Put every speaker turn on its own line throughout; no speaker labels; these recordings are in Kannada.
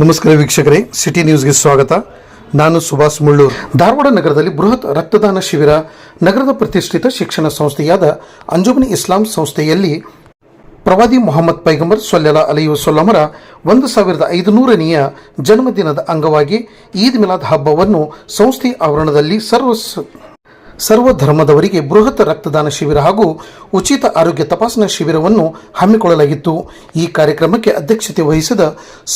ನಮಸ್ಕಾರ ವೀಕ್ಷಕರೇ ಸಿಟಿ ನ್ಯೂಸ್ಗೆ ಸ್ವಾಗತ. ನಾನು ಸುಭಾಷ್ ಮುಳ್ಳೂರ್. ಧಾರವಾಡ ನಗರದಲ್ಲಿ ಬೃಹತ್ ರಕ್ತದಾನ ಶಿಬಿರ, ನಗರದ ಪ್ರತಿಷ್ಠಿತ ಶಿಕ್ಷಣ ಸಂಸ್ಥೆಯಾದ ಅಂಜುಮನಿ ಇಸ್ಲಾಂ ಸಂಸ್ಥೆಯಲ್ಲಿ ಪ್ರವಾದಿ ಮೊಹಮ್ಮದ್ ಪೈಗಂಬರ್ ಸೊಲ್ಲೆಲ ಅಲಿಯು ಸೊಲ್ಲಮರ ಒಂದು ಸಾವಿರದ ಐದುನೂರನೆಯ ಜನ್ಮದಿನದ ಅಂಗವಾಗಿ ಈದ್ ಮಿಲಾದ್ ಹಬ್ಬವನ್ನು ಸಂಸ್ಥೆ ಆವರಣದಲ್ಲಿ ಸರ್ವ ಸರ್ವ ಧರ್ಮದವರಿಗೆ ಬೃಹತ್ ರಕ್ತದಾನ ಶಿಬಿರ ಹಾಗೂ ಉಚಿತ ಆರೋಗ್ಯ ತಪಾಸಣಾ ಶಿಬಿರವನ್ನು ಹಮ್ಮಿಕೊಳ್ಳಲಾಗಿತ್ತು. ಈ ಕಾರ್ಯಕ್ರಮಕ್ಕೆ ಅಧ್ಯಕ್ಷತೆ ವಹಿಸಿದ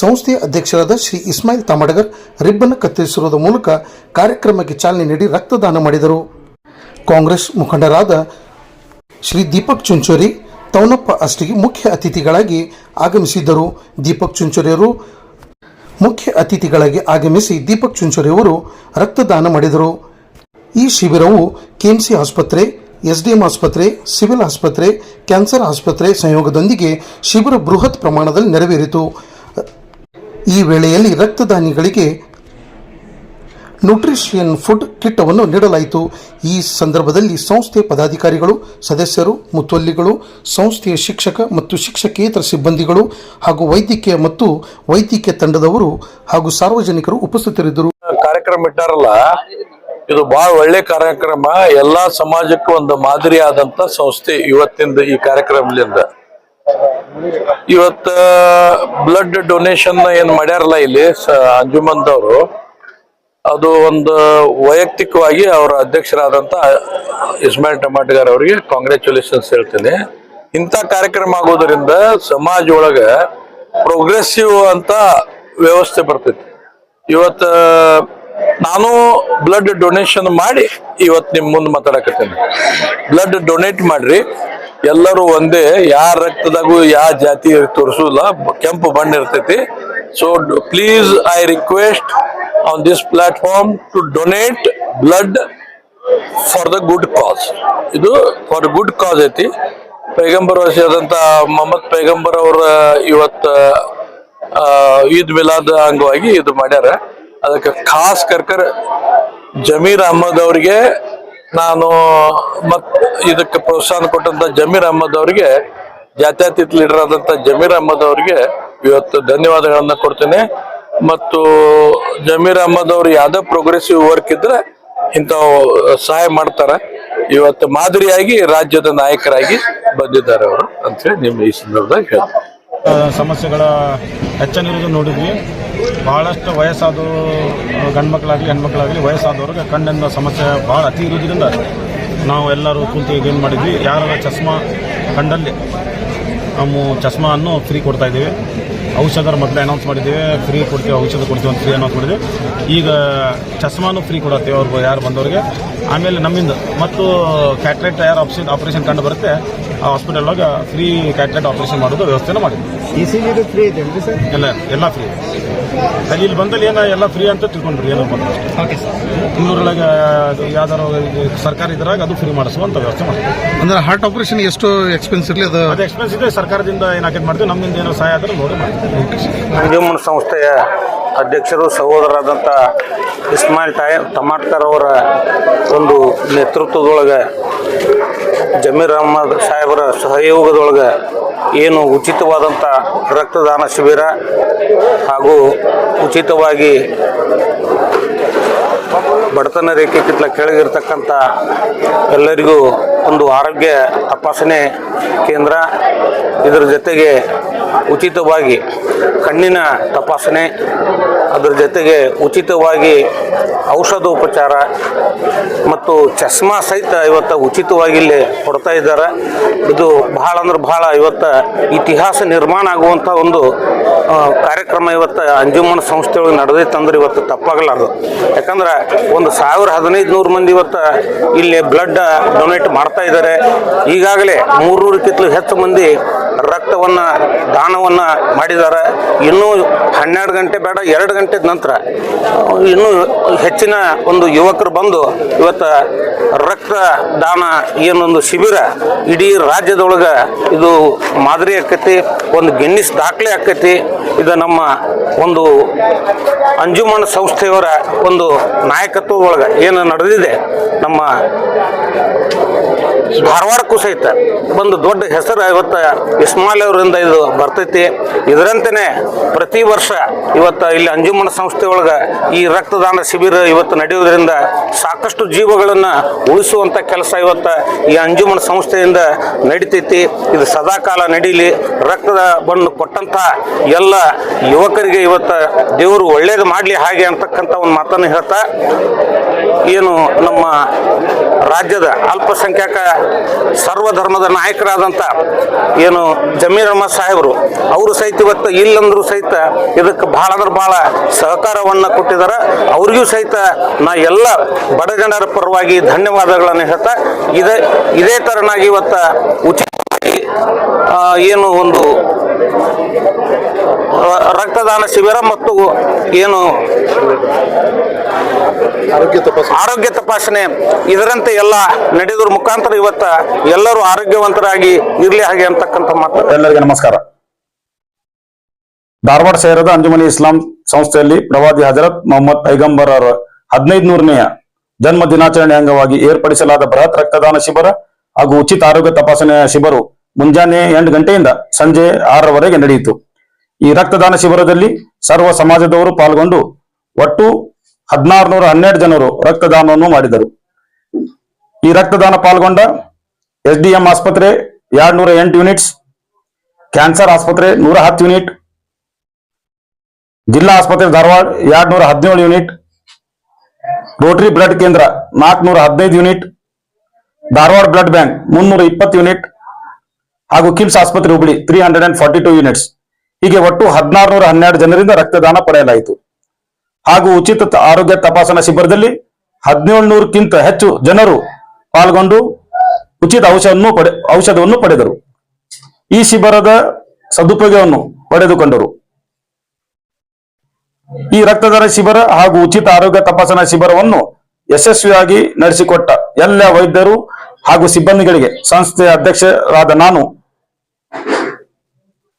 ಸಂಸ್ಥೆಯ ಅಧ್ಯಕ್ಷರಾದ ಶ್ರೀ ಇಸ್ಮಾಯಿಲ್ ತಮಡಗರ್ ರಿಬ್ಬನ್ ಕತ್ತರಿಸಿರುವುದರ ಮೂಲಕ ಕಾರ್ಯಕ್ರಮಕ್ಕೆ ಚಾಲನೆ ನೀಡಿ ರಕ್ತದಾನ ಮಾಡಿದರು. ಕಾಂಗ್ರೆಸ್ ಮುಖಂಡರಾದ ಶ್ರೀ ದೀಪಕ್ ಚುಂಚೋರಿ ತೌನಪ್ಪ ಅಷ್ಟಿಗೆ ಮುಖ್ಯ ಅತಿಥಿಗಳಾಗಿ ಆಗಮಿಸಿದ್ದರು. ದೀಪಕ್ ಚುಂಚೋರಿಯವರು ಮುಖ್ಯ ಅತಿಥಿಗಳಾಗಿ ಆಗಮಿಸಿ ದೀಪಕ್ ಚುಂಚೋರಿಯವರು ರಕ್ತದಾನ ಮಾಡಿದರು. ಈ ಶಿಬಿರವು ಕೆಎಂಸಿ ಆಸ್ಪತ್ರೆ, ಎಸ್ಡಿಎಂ ಆಸ್ಪತ್ರೆ, ಸಿವಿಲ್ ಆಸ್ಪತ್ರೆ, ಕ್ಯಾನ್ಸರ್ ಆಸ್ಪತ್ರೆ ಸಂಯೋಗದೊಂದಿಗೆ ಶಿಬಿರ ಬೃಹತ್ ಪ್ರಮಾಣದಲ್ಲಿ ನೆರವೇರಿತು. ಈ ವೇಳೆಯಲ್ಲಿ ರಕ್ತದಾನಿಗಳಿಗೆ ನ್ಯೂಟ್ರಿಷಿಯನ್ ಫುಡ್ ಕಿಟ್ಟವನ್ನು ನೀಡಲಾಯಿತು. ಈ ಸಂದರ್ಭದಲ್ಲಿ ಸಂಸ್ಥೆ ಪದಾಧಿಕಾರಿಗಳು, ಸದಸ್ಯರು ಮುತುವಲ್ಲಿಗಳು ಸಂಸ್ಥೆಯ ಶಿಕ್ಷಕ ಮತ್ತು ಶಿಕ್ಷಕೇತರ ಸಿಬ್ಬಂದಿಗಳು ಹಾಗೂ ವೈದ್ಯಕೀಯ ಮತ್ತು ವೈದ್ಯಕೀಯ ತಂಡದವರು ಹಾಗೂ ಸಾರ್ವಜನಿಕರು ಉಪಸ್ಥಿತರಿದ್ದರು.
ಕಾರ್ಯಕ್ರಮ ಇಟ್ಟಾರಲ್ಲ? ಇದು ಬಹಳ ಒಳ್ಳೆ ಕಾರ್ಯಕ್ರಮ. ಎಲ್ಲಾ ಸಮಾಜಕ್ಕೂ ಒಂದು ಮಾದರಿ ಆದಂತ ಸಂಸ್ಥೆ ಇವತ್ತಿಂದ ಈ ಕಾರ್ಯಕ್ರಮದಿಂದ. ಇವತ್ತ ಬ್ಲಡ್ ಡೊನೇಷನ್ ಏನ್ ಮಾಡ್ಯಾರಲ್ಲ ಇಲ್ಲಿ ಅಂಜುಮನ್ದವರು ಅದು ಒಂದು ವೈಯಕ್ತಿಕವಾಗಿ ಅವರ ಅಧ್ಯಕ್ಷರಾದಂತ ಇಸ್ಮಾಯಿಲ್ ಟಮಾಟಗಾರ್ ಅವರಿಗೆ ಕಾಂಗ್ರ್ಯಾಚುಲೇಷನ್ಸ್ ಹೇಳ್ತೇನೆ. ಇಂಥ ಕಾರ್ಯಕ್ರಮ ಆಗೋದ್ರಿಂದ ಸಮಾಜ ಒಳಗ ಪ್ರೋಗ್ರೆಸಿವ್ ಅಂತ ವ್ಯವಸ್ಥೆ ಬರ್ತೈತಿ. ಇವತ್ತ ನಾನು ಬ್ಲಡ್ ಡೊನೇಷನ್ ಮಾಡಿ ಇವತ್ತು ನಿಮ್ಮ ಮುಂದೆ ಮಾತಾಡಕತ್ತೇನೆ. ಬ್ಲಡ್ ಡೊನೇಟ್ ಮಾಡ್ರಿ. ಎಲ್ಲರೂ ಒಂದೇ, ಯಾರ ರಕ್ತದಾಗೂ ಯಾವ ಜಾತಿ ತೋರಿಸೋಲ್ಲ ಕೆಂಪು ಬಣ್ಣ ಇರ್ತೈತಿ. So please I request on this platform to donate blood for the good cause ಇದು ಫಾರ್ ಗುಡ್ ಕಾಸ್ ಐತಿ. ಪೈಗಂಬರ್ ವಸಿಯಾದಂತ ಮೊಹಮ್ಮದ್ ಪೈಗಂಬರ್ ಅವರ ಇವತ್ತು ಈದ್ ಮಿಲಾದ್ ಅಂಗವಾಗಿ ಇದು ಮಾಡ್ಯಾರ. ಅದಕ್ಕೆ ಖಾಸ್ ಕರ್ಕರ್ ಜಮೀರ್ ಅಹಮದ್ ಅವರಿಗೆ ನಾನು ಮತ್ ಇದಕ್ಕೆ ಪ್ರೋತ್ಸಾಹ ಕೊಟ್ಟಂತ ಜಮೀರ್ ಅಹಮದ್ ಅವರಿಗೆ, ಜಾತ್ಯತೀತ ಲೀಡರ್ ಆದಂತ ಜಮೀರ್ ಅಹಮದ್ ಅವರಿಗೆ ಇವತ್ತು ಧನ್ಯವಾದಗಳನ್ನ ಕೊಡ್ತೇನೆ. ಮತ್ತು ಜಮೀರ್ ಅಹಮದ್ ಅವರು ಯಾವ್ದೇ ಪ್ರೋಗ್ರೆಸಿವ್ ವರ್ಕ್ ಇದ್ರೆ ಇಂಥವು ಸಹಾಯ ಮಾಡ್ತಾರೆ. ಇವತ್ತು ಮಾದರಿಯಾಗಿ ರಾಜ್ಯದ ನಾಯಕರಾಗಿ ಬಂದಿದ್ದಾರೆ ಅವರು. ಅಂತ ಹೇಳಿ ನಿಮ್ಮ ಈ ಸಂದರ್ಭದಾಗ
ಹೇಳ್ತಾರೆ ಸಮಸ್ಯೆಗಳ ಹೆಚ್ಚಿನ ನೋಡಿದ್ವಿ. ಬಹಳಷ್ಟು ವಯಸ್ಸಾದವರು, ಗಂಡ್ಮಕ್ಳಾಗಲಿ, ಹೆಣ್ಮಕ್ಳಾಗಲಿ ವಯಸ್ಸಾದವ್ರಿಗೆ ಕಣ್ಣಿನ ಸಮಸ್ಯೆ ಭಾಳ ಅತಿ ಇರೋದ್ರಿಂದ ನಾವು ಎಲ್ಲರೂ ಕುಂತು ಏನು ಮಾಡಿದ್ವಿ. ಯಾರ ಚಸ್ಮಾ ಕಂಡಲ್ಲಿ ನಾವು ಚಸ್ಮಾವನ್ನು ಫ್ರೀ ಕೊಡ್ತಾ ಇದ್ದೀವಿ. ಔಷಧ ಮೊದಲೇ ಅನೌನ್ಸ್ ಮಾಡಿದ್ದೀವಿ. ಫ್ರೀ ಕೊಡ್ತೀವಿ, ಔಷಧ ಕೊಡ್ತೀವಿ ಅಂತ ಫ್ರೀ ಅನೌನ್ಸ್ ಮಾಡಿದ್ವಿ ಈಗ ಚಸ್ಮಾನು ಫ್ರೀ ಕೊಡತ್ತೀವಿ ಅವ್ರಿಗೆ, ಯಾರು ಬಂದವರಿಗೆ. ಆಮೇಲೆ ನಮ್ಮಿಂದ ಮತ್ತು ಕ್ಯಾಟ್ರೇಟ್ ಯಾರು ಆಪ್ಷನ್ ಆಪರೇಷನ್ ಕಂಡು ಬರುತ್ತೆ. ಆ ಹಾಸ್ಪಿಟಲ್ ಒಳಗೆ ಫ್ರೀ ಕ್ಯಾಟ್ರೇಟ್ ಆಪರೇಷನ್ ಮಾಡೋದು ವ್ಯವಸ್ಥೆನ ಮಾಡಿದ್ವಿ.
ಇ ಸಿ ಜಿದು ಫ್ರೀ ಇದೆಯಲ್ರಿ ಸರ್?
ಎಲ್ಲ ಎಲ್ಲ ಫ್ರೀ ಅಲ್ಲಿ ಇಲ್ಲಿ ಬಂದಲ್ಲಿ ಏನೋ ಎಲ್ಲ ಫ್ರೀ ಅಂತ ತಿಳ್ಕೊಂಡ್ರಿ ಏನೋ ಬಂದ
ಓಕೆ ಸರ್
ಇನ್ನೂರೊಳಗೆ ಯಾವ್ದಾರು ಸರ್ಕಾರ ಇದ್ರಾಗ ಅದು ಫ್ರೀ ಮಾಡಿಸುವಂತ ವ್ಯವಸ್ಥೆ ಮಾಡ್ತೀವಿ.
ಅಂದ್ರೆ ಹಾರ್ಟ್ ಆಪರೇಷನ್ ಎಷ್ಟು ಎಕ್ಸ್ಪೆನ್ಸ್ ಇರಲಿ ಅದು?
ಅದು ಎಕ್ಸ್ಪೆನ್ಸ್ ಇದೆ ಸರ್ಕಾರದಿಂದ ಏನಾಕೇನು ಮಾಡ್ತೀವಿ ನಮ್ಮಿಂದ ಏನೋ ಸಹಾಯ ಆದ್ರೆ ನೋಡಿ ಮಾಡ್ತೀವಿ.
ಅಂಜುಮನ್ ಸಂಸ್ಥೆಯ ಅಧ್ಯಕ್ಷರು ಸಹೋದರರಾದಂಥ ಇಸ್ಮಾಯಿಲ್ ಟಾಯ್ ತಮಾಟ್ಕರ್ ಅವರ ಒಂದು ನೇತೃತ್ವದೊಳಗೆ ಜಮೀರ್ ಅಹಮದ್ ಸಾಹೇಬರ ಸಹಯೋಗದೊಳಗೆ ಏನು ಉಚಿತವಾದಂಥ ರಕ್ತದಾನ ಶಿಬಿರ ಹಾಗೂ ಉಚಿತವಾಗಿ ಬಡತನ ರೇಖೆ ರೇಖೆಗಿಂತ ಕೆಳಗಿರ್ತಕ್ಕಂಥ ಎಲ್ಲರಿಗೂ ಒಂದು ಆರೋಗ್ಯ ತಪಾಸಣೆ ಕೇಂದ್ರ. ಇದರ ಜೊತೆಗೆ ಉಚಿತವಾಗಿ ಕಣ್ಣಿನ ತಪಾಸಣೆ, ಅದರ ಜೊತೆಗೆ ಉಚಿತವಾಗಿ ಔಷಧೋಪಚಾರ ಮತ್ತು ಚಸ್ಮಾ ಸಹಿತ ಇವತ್ತು ಉಚಿತವಾಗಿ ಇಲ್ಲಿ ಕೊಡ್ತಾ ಇದ್ದಾರೆ. ಇದು ಬಹಳ ಅಂದ್ರೆ ಬಹಳ ಇವತ್ತು ಇತಿಹಾಸ ನಿರ್ಮಾಣ ಆಗುವಂಥ ಒಂದು ಕಾರ್ಯಕ್ರಮ ಇವತ್ತು ಅಂಜುಮನ್ ಸಂಸ್ಥೆಯೊಳಗೆ ನಡೆದೈತೆ ಅಂದ್ರೆ ಇವತ್ತು ತಪ್ಪಾಗಲಾರದು ಯಾಕಂದ್ರೆ ಒಂದು ಸಾವಿರ ಹದಿನೈದು ನೂರು ಮಂದಿ ಇವತ್ತು ಇಲ್ಲಿ ಬ್ಲಡ್ ಡೊನೇಟ್ ಮಾಡ್ತಾ ಇದ್ದಾರೆ. ಈಗಾಗಲೇ ಮೂರ್ನೂರಕ್ಕಿಂತಲೂ ಹೆಚ್ಚು ಮಂದಿ ರಕ್ತವನ್ನು, ದಾನವನ್ನು ಮಾಡಿದ್ದಾರೆ. ಇನ್ನೂ ಹನ್ನೆರಡು ಗಂಟೆ ಬೇಡ, ಎರಡು ಗಂಟೆ ನಂತರ ಇನ್ನೂ ಹೆಚ್ಚಿನ ಒಂದು ಯುವಕರು ಬಂದು ಇವತ್ತು ರಕ್ತ ದಾನ ಏನೊಂದು ಶಿಬಿರ ಇಡೀ ರಾಜ್ಯದೊಳಗೆ ಇದು ಮಾದರಿ ಆಕೈತಿ, ಒಂದು ಗಿನ್ನಿಸ್ ದಾಖಲೆ ಆಕೈತಿ. ಇದು ನಮ್ಮ ಒಂದು ಅಂಜುಮನ್ ಸಂಸ್ಥೆಯವರ ಒಂದು ನಾಯಕತ್ವ ಒಳಗ ಏನು ನಡೆದಿದೆ, ನಮ್ಮ ಧಾರವಾಡಕ್ಕೂ ಸಹಿತ ಒಂದು ದೊಡ್ಡ ಹೆಸರು ಇವತ್ತು ಇಸ್ಮಾಲ್ ಅವರಿಂದ ಇದು ಬರ್ತೈತಿ. ಇದರಂತೆಯೇ ಪ್ರತಿ ವರ್ಷ ಇವತ್ತು ಇಲ್ಲಿ ಅಂಜುಮನ ಸಂಸ್ಥೆ ಒಳಗೆ ಈ ರಕ್ತದಾನ ಶಿಬಿರ ಇವತ್ತು ನಡೆಯುವುದರಿಂದ ಸಾಕಷ್ಟು ಜೀವಗಳನ್ನು ಉಳಿಸುವಂಥ ಕೆಲಸ ಇವತ್ತು ಈ ಅಂಜುಮನ ಸಂಸ್ಥೆಯಿಂದ ನಡೀತೈತಿ. ಇದು ಸದಾಕಾಲ ನಡೀಲಿ. ರಕ್ತದ ಬಣ್ಣ ಕೊಟ್ಟಂಥ ಎಲ್ಲ ಯುವಕರಿಗೆ ಇವತ್ತು ದೇವರು ಒಳ್ಳೇದು ಮಾಡಲಿ ಹಾಗೆ ಅಂತಕ್ಕಂಥ ಒಂದು ಮಾತನ್ನು ಹೇಳ್ತಾ, ಏನು ನಮ್ಮ ರಾಜ್ಯದ ಅಲ್ಪಸಂಖ್ಯಾತ ಸರ್ವಧರ್ಮದ ನಾಯಕರಾದಂಥ ಏನು ಜಮೀರ್ ಅಹಮದ್ ಸಾಹೇಬರು, ಅವರು ಸಹಿತ ಇವತ್ತು ಇಲ್ಲಂದ್ರೂ ಸಹಿತ ಇದಕ್ಕೆ ಭಾಳ ಅಂದ್ರೆ ಭಾಳ ಸಹಕಾರವನ್ನು ಕೊಟ್ಟಿದ್ದಾರೆ. ಅವ್ರಿಗೂ ಸಹಿತ ನಾ ಎಲ್ಲ ಬಡ ಜನರ ಪರವಾಗಿ ಧನ್ಯವಾದಗಳನ್ನು ಹೇಳ್ತಾ, ಇದೇ ಇದೇ ಥರನಾಗಿ ಇವತ್ತು ಉಚಿತವಾಗಿ ಏನು ಒಂದು ರಕ್ತದಾನ ಶಿಬಿರ ಮತ್ತು ಏನು
ಆರೋಗ್ಯ ತಪಾಸಣೆ.
ಆರೋಗ್ಯ ತಪಾಸಣೆ. ಇದರಂತೆ ಎಲ್ಲ ನಡೆದ್ರ ಮುಖಾಂತರ ಇವತ್ತ ಎಲ್ಲರೂ ಆರೋಗ್ಯವಂತರಾಗಿ ಇರ್ಲಿ ಹಾಗೆ ಅಂತಕ್ಕಂಥ ಮಾತು.
ಎಲ್ಲರಿಗೆ ನಮಸ್ಕಾರ. ಧಾರವಾಡ ಶಹರದ ಅಂಜುಮನಿ ಇಸ್ಲಾಂ ಸಂಸ್ಥೆಯಲ್ಲಿ ಪ್ರವಾದಿ ಹಜರತ್ ಮೊಹಮ್ಮದ್ ಪೈಗಂಬರ್ ಅವರ ಹದಿನೈದು ನೂರನೆಯ ಜನ್ಮ ದಿನಾಚರಣೆ ಅಂಗವಾಗಿ ಏರ್ಪಡಿಸಲಾದ ಬೃಹತ್ ರಕ್ತದಾನ ಶಿಬಿರ ಹಾಗೂ ಉಚಿತ ಆರೋಗ್ಯ ತಪಾಸಣೆಯ ಶಿಬಿರ ಮುಂಜಾನೆ ಎಂಟು ಗಂಟೆಯಿಂದ ಸಂಜೆ ಆರರವರೆಗೆ ನಡೆಯಿತು. ಈ ರಕ್ತದಾನ ಶಿಬಿರದಲ್ಲಿ ಸರ್ವ ಸಮಾಜದವರು ಪಾಲ್ಗೊಂಡು ಒಟ್ಟು ಹದಿನಾರುನೂರ ಹನ್ನೆರಡು ಜನರು ರಕ್ತದಾನವನ್ನು ಮಾಡಿದರು. ಈ ರಕ್ತದಾನ ಪಾಲ್ಗೊಂಡ ಎಸ್ಡಿಎಂ ಆಸ್ಪತ್ರೆ ಎರಡ್ ನೂರ ಎಂಟು ಯೂನಿಟ್ಸ್, ಕ್ಯಾನ್ಸರ್ ಆಸ್ಪತ್ರೆ ನೂರ ಹತ್ತು ಯೂನಿಟ್, ಜಿಲ್ಲಾ ಆಸ್ಪತ್ರೆ ಧಾರವಾಡ ಎರಡ್ ನೂರ ಹದಿನೇಳು ಯೂನಿಟ್, ರೋಟರಿ ಬ್ಲಡ್ ಕೇಂದ್ರ ನಾಲ್ಕುನೂರ ಹದಿನೈದು ಯೂನಿಟ್, ಧಾರವಾಡ ಬ್ಲಡ್ ಬ್ಯಾಂಕ್ ಮುನ್ನೂರ ಇಪ್ಪತ್ತು ಯೂನಿಟ್ ಹಾಗೂ ಕಿಮ್ಸ್ ಆಸ್ಪತ್ರೆ Hubli three hundred and forty two units ಹೀಗೆ ಒಟ್ಟು ಹದಿನಾರು ನೂರ ಹನ್ನೆರಡು ಜನರಿಂದ ರಕ್ತದಾನ ಪಡೆಯಲಾಯಿತು. ಹಾಗೂ ಉಚಿತ ಆರೋಗ್ಯ ತಪಾಸಣಾ ಶಿಬಿರದಲ್ಲಿ ಹದಿನೇಳು ನೂರಕ್ಕಿಂತ ಹೆಚ್ಚು ಜನರು ಪಾಲ್ಗೊಂಡು ಉಚಿತ ಔಷಧವನ್ನು ಪಡೆ ಔಷಧವನ್ನು ಪಡೆದರು. ಈ ಶಿಬಿರದ ಸದುಪಯೋಗವನ್ನು ಪಡೆದುಕೊಂಡರು. ಈ ರಕ್ತದಾನ ಶಿಬಿರ ಹಾಗೂ ಉಚಿತ ಆರೋಗ್ಯ ತಪಾಸಣಾ ಶಿಬಿರವನ್ನು ಯಶಸ್ವಿಯಾಗಿ ನಡೆಸಿಕೊಟ್ಟ ಎಲ್ಲ ವೈದ್ಯರು ಹಾಗೂ ಸಿಬ್ಬಂದಿಗಳಿಗೆ ಸಂಸ್ಥೆಯ ಅಧ್ಯಕ್ಷರಾದ ನಾನು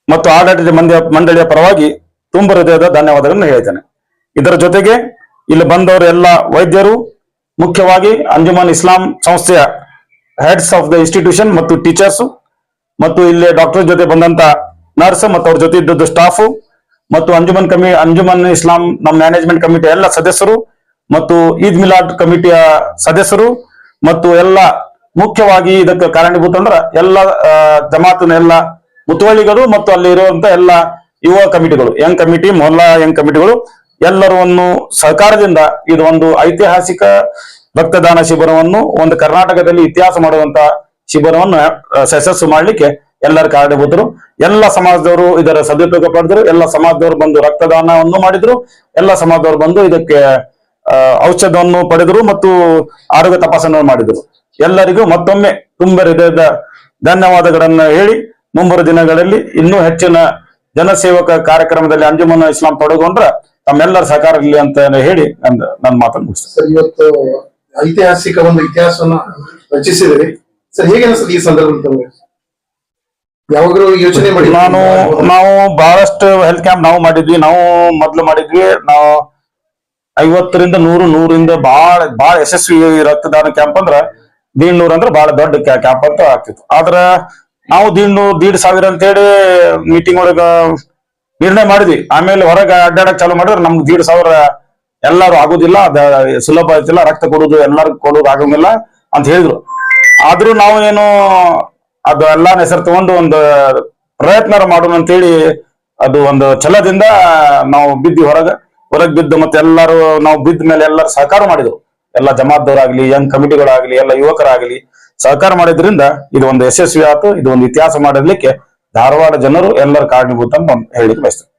ಮತ್ತು ಆಡಳಿತ ಮಂದಿಯ ಮಂಡಳಿಯ ಪರವಾಗಿ ತುಂಬ ಹೃದಯದ ಧನ್ಯವಾದಗಳನ್ನು ಹೇಳ್ತೇನೆ. ಇದರ ಜೊತೆಗೆ ಇಲ್ಲಿ ಬಂದವರ ಎಲ್ಲ ವೈದ್ಯರು, ಮುಖ್ಯವಾಗಿ ಅಂಜುಮಾನ್ ಇಸ್ಲಾಂ ಸಂಸ್ಥೆಯ ಹೆಡ್ಸ್ ಆಫ್ ದ ಇನ್ಸ್ಟಿಟ್ಯೂಷನ್ ಮತ್ತು ಟೀಚರ್ಸ್ ಮತ್ತು ಇಲ್ಲಿ ಡಾಕ್ಟರ್ ಜೊತೆ ಬಂದಂತ ನರ್ಸ್ ಮತ್ತು ಅವ್ರ ಜೊತೆ ಇದ್ದದ್ದು ಸ್ಟಾಫ್ ಮತ್ತು ಅಂಜುಮನ್ ಕಮಿ, ಅಂಜುಮನ್ ಇಸ್ಲಾಂ ನಮ್ಮ ಮ್ಯಾನೇಜ್ಮೆಂಟ್ ಕಮಿಟಿಯ ಎಲ್ಲ ಸದಸ್ಯರು ಮತ್ತು ಈದ್ ಮಿಲಾದ್ ಕಮಿಟಿಯ ಸದಸ್ಯರು ಮತ್ತು ಎಲ್ಲ ಮುಖ್ಯವಾಗಿ ಇದಕ್ಕೆ ಕಾರಣೀಭೂತ ಅಂದ್ರೆ ಎಲ್ಲ ಜಮಾತಿನ ಎಲ್ಲ ಮುತುವಳಿಗಳು ಮತ್ತು ಅಲ್ಲಿ ಇರುವಂತ ಎಲ್ಲ ಯುವ ಕಮಿಟಿಗಳು ಯಂಗ್ ಕಮಿಟಿ ಮೊಹಲ್ಲಾ ಯಂಗ್ ಕಮಿಟಿಗಳು ಎಲ್ಲರನ್ನು ಸಹಕಾರದಿಂದ ಇದು ಒಂದು ಐತಿಹಾಸಿಕ ರಕ್ತದಾನ ಶಿಬಿರವನ್ನು, ಒಂದು ಕರ್ನಾಟಕದಲ್ಲಿ ಇತಿಹಾಸ ಮಾಡುವಂತ ಶಿಬಿರವನ್ನು ಯಶಸ್ಸು ಮಾಡಲಿಕ್ಕೆ ಎಲ್ಲರ ಕಾರಣೀಭೂತರು. ಎಲ್ಲ ಸಮಾಜದವರು ಇದರ ಸದುಪಯೋಗ ಪಡೆದರು, ಎಲ್ಲ ಸಮಾಜದವರು ಬಂದು ರಕ್ತದಾನವನ್ನು ಮಾಡಿದ್ರು, ಎಲ್ಲ ಸಮಾಜದವರು ಬಂದು ಇದಕ್ಕೆ ಔಷಧವನ್ನು ಪಡೆದರು ಮತ್ತು ಆರೋಗ್ಯ ತಪಾಸಣೆ ಮಾಡಿದರು. ಎಲ್ಲರಿಗೂ ಮತ್ತೊಮ್ಮೆ ತುಂಬ ಹೃದಯದ ಧನ್ಯವಾದಗಳನ್ನು ಹೇಳಿ ಮುಂಬರುವ ದಿನಗಳಲ್ಲಿ ಇನ್ನೂ ಹೆಚ್ಚಿನ ಜನಸೇವಕ ಕಾರ್ಯಕ್ರಮದಲ್ಲಿ ಅಂಜುಮನ ಇಸ್ಲಾಂ ತೊಡಗೊಂಡ್ರ ತಮ್ಮೆಲ್ಲರ ಸಹಕಾರ ಇರಲಿ ಅಂತ ಹೇಳಿ ನನ್ನ ಮಾತನ್ನು ಮುಗಿಸ್ತೇನೆ.
ಸರ್ ಇವತ್ತು ಐತಿಹಾಸಿಕ ಒಂದು ಇತಿಹಾಸವನ್ನ ರಚಿಸಿದ್ರಿ ಸರ್ ಹೇಗೆ ಈ ಸಂದರ್ಭದಲ್ಲಿ ಯಾವಾಗಲೂ ಯೋಚನೆ ಮಾಡಿ.
ನಾನು ನಾವು ಬಹಳಷ್ಟು ಹೆಲ್ತ್ ಕ್ಯಾಂಪ್ ನಾವು ಮಾಡಿದ್ವಿ. ನಾವು ಮೊದ್ಲು ಮಾಡಿದ್ವಿ. ನಾವು ಐವತ್ತರಿಂದ ನೂರು ನೂರಿಂದ ಬಹಳ ಬಹಳ ಯಶಸ್ವಿ ರಕ್ತದಾನ ಕ್ಯಾಂಪ್ ಅಂದ್ರ ದೀಡ್ ನೂರ್ ಅಂದ್ರೆ ಬಹಳ ದೊಡ್ಡ ಕ್ಯಾಂಪ್ ಅಂತ ಆಗ್ತಿತ್ತು. ಆದ್ರ ನಾವು ದೀಡ್ ದೀಡ್ ಸಾವಿರ ಅಂತೇಳಿ ಮೀಟಿಂಗ್ ಒಳಗ ನಿರ್ಣಯ ಮಾಡಿದ್ವಿ. ಆಮೇಲೆ ಹೊರಗೆ ಅಡ್ಡಾಡಕ್ ಚಾಲು ಮಾಡಿದ್ರೆ. ನಮ್ಗೆ ದೀಡ್ ಸಾವಿರ ಎಲ್ಲಾರು ಆಗುದಿಲ್ಲ. ಅದ ಸುಲಭ ಆಯ್ತಿಲ್ಲ ರಕ್ತ ಕೊಡುದು ಎಲ್ಲರಿಗೂ ಕೊಡುದು ಆಗಂಗಿಲ್ಲ ಅಂತ ಹೇಳಿದ್ರು. ಆದ್ರೂ ನಾವು ಏನು ಅದು ಎಲ್ಲಾ ಹೆಸರು ತಗೊಂಡು ಒಂದು ಪ್ರಯತ್ನ ಮಾಡೋಣ ಅಂತೇಳಿ ಅದು ಒಂದು ಛಲದಿಂದ ನಾವು ಬಿದ್ದಿ ಹೊರಗ. ಹೊರಗ್ ಬಿದ್ದು ಮತ್ತೆ ಎಲ್ಲರೂ ನಾವು ಬಿದ್ದ ಮೇಲೆ ಎಲ್ಲರೂ ಸಹಕಾರ ಮಾಡಿದ್ರು. ಎಲ್ಲ ಜಮಾತ್ದವರಾಗ್ಲಿ ಯಂಗ್ ಕಮಿಟಿಗಳಾಗ್ಲಿ ಎಲ್ಲ ಯುವಕರಾಗ್ಲಿ. ಸಹಕಾರ ಮಾಡಿದ್ರಿಂದ ಇದು ಒಂದು ಯಶಸ್ವಿ ಆತು ಇದು ಒಂದು ಇತಿಹಾಸ ಮಾಡಿರ್ಲಿಕ್ಕೆ ಧಾರವಾಡ ಜನರು ಎಲ್ಲರ ಕಾರಣೀಭೂತ ಅಂತ ಹೇಳಿ ಬಯಸ್ತೇನೆ.